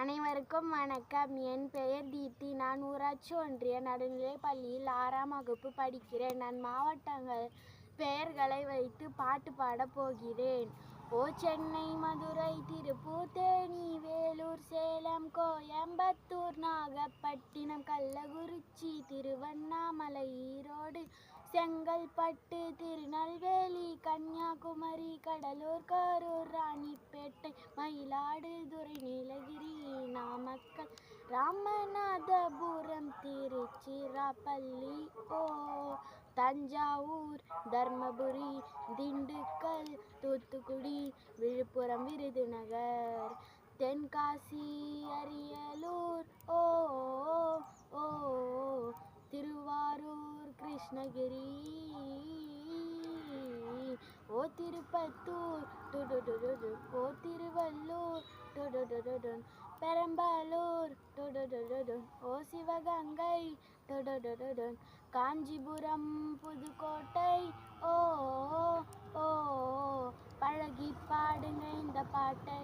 அனைவருக்கும் வணக்கம். என் பெயர் தீப்தி. நான் ஊராட்சி ஒன்றிய நடுநிலைப் பள்ளியில் ஆறாம் வகுப்பு படிக்கிறேன். நான் மாவட்டங்கள் பெயர்களை வைத்து பாட்டு பாடப் போகிறேன். ஓ சென்னை மதுரை திருப்பூர் தேனி வேலூர் சேலம் கோயம்புத்தூர் நாகப்பட்டினம் கள்ளக்குறிச்சி திருவண்ணாமலை ஈரோடு செங்கல்பட்டு திருநெல்வேலி கன்னியாகுமரி கடலூர் கரூர் ராணிப்பேட்டை மயிலாடுதுறை நீலகிரி நாமக்கல் ராமநாதபுரம் திருச்சிராப்பள்ளி ஓ தஞ்சாவூர் தர்மபுரி திண்டுக்கல் தூத்துக்குடி விழுப்புரம் விருதுநகர் தென்காசி அரியலூர் ஓ ஓ திருவாரூர் கிருஷ்ணகிரி. ஓ திருப்பத்தூர் டொடொடொடொடு ஓ திருவள்ளூர் டுடுடுடுடு பெரம்பலூர் டுடுடுடுடு ஓ சிவகங்கை டுடுடுடுடு காஞ்சிபுரம் புதுக்கோட்டை ஓ ஓ பழகி பாடுங்க இந்த பாட்டை